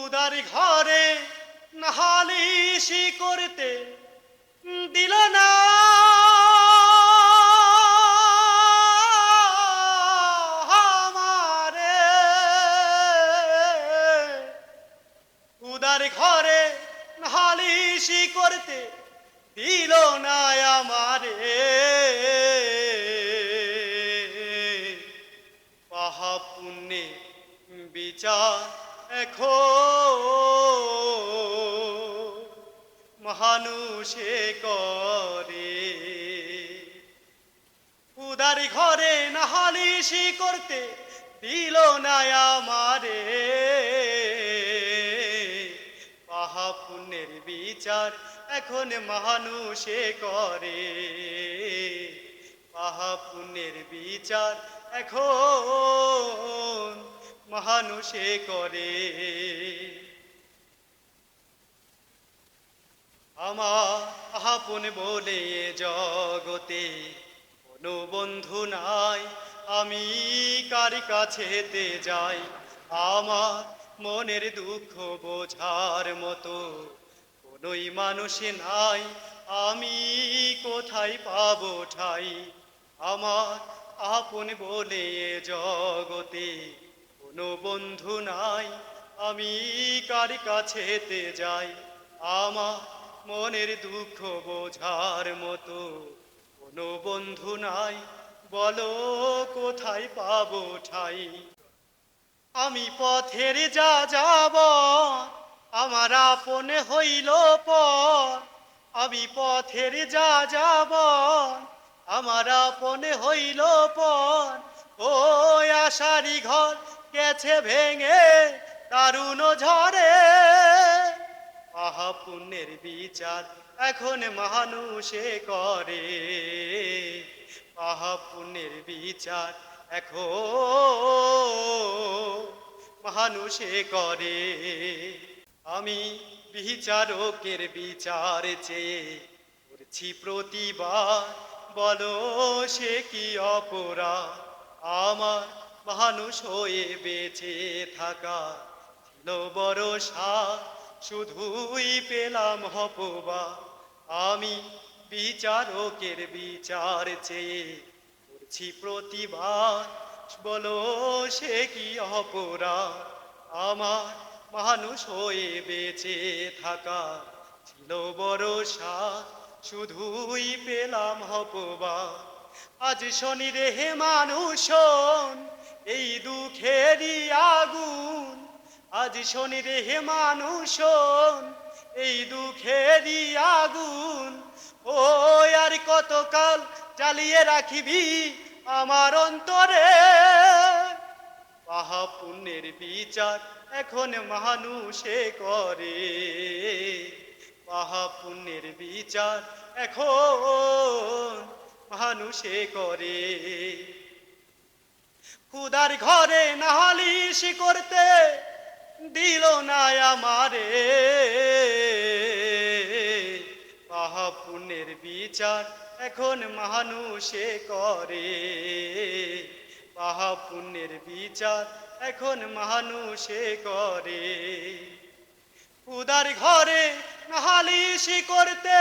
উদার ঘরে নাহালিশি করতে দিল না। উদার ঘরে নাহালিশি করতে দিল না আমারে। পাহা পুণ্যে বিচার এখন মহানুষে করে। উদার ঘরে নাহালিশি করতে দিল না আমারে। পাহা পুণ্যের বিচার এখন মহানুষে করে। পাহা পুণ্যের বিচার এখন মহানুষে করে। আমার আপন বলে জগতে কোনো বন্ধু নাই। আমি কার কাছেতে যাই? আমার মনের দুঃখ বোঝার মতো কোনোই মানুষ নাই। আমি কোথায় পাবো ঠাই? আমার আপন বলে জগতে কোনো বন্ধু নাই। আমি কার কাছেতে যাই? আমার মনের দুঃখ বোঝার মতো। কোনো বন্ধু নাই, বলো কোথায় পাবো ঠাই? আমি পথের যা যাব, আমার আপন হইল পর আমি পথের যা যাব, আমার আপন হইল পর ও আশারি ঘর গেছে ভেঙে, দারুণ ঝরে আহা পুণ্যের বিচার এখন মানুষে করে। আহা পুণ্যের বিচার এখন মানুষে করে। আমি বিচারকের বিচার চেয়ে করছি প্রতিবার, বলো সে কি অপরা আমার মানুষ হয়ে বেঁচে থাকা ছিল বড় সার শুধুই পেলাম হপবা আমি বিচারকের বিচার চেয়ে করছি প্রতিবার বলো, সে কি অপরা আমার মানুষ হয়ে বেঁচে থাকা ছিল বড় সার শুধুই পেলাম হপবা আজ শনি রেহে মানুষ এই আগুন আজ শনি রেহে মানুষ এই দুঃখেরই আগুন। ও, আর কতকাল চালিয়ে রাখিবি আমার অন্তরে। পাহা পুণ্যের বিচার এখন মানুষে করে। পাহা পুণ্যের বিচার এখন মানুষে করে। খুদার ঘরে নাহালিশ করতে দিল না আমারে। পাহা পুণ্যের বিচার এখন মানুষে করে। পাহা পুণ্যের বিচার এখন মানুষে করে। উদার ঘরে নাহালিশি করতে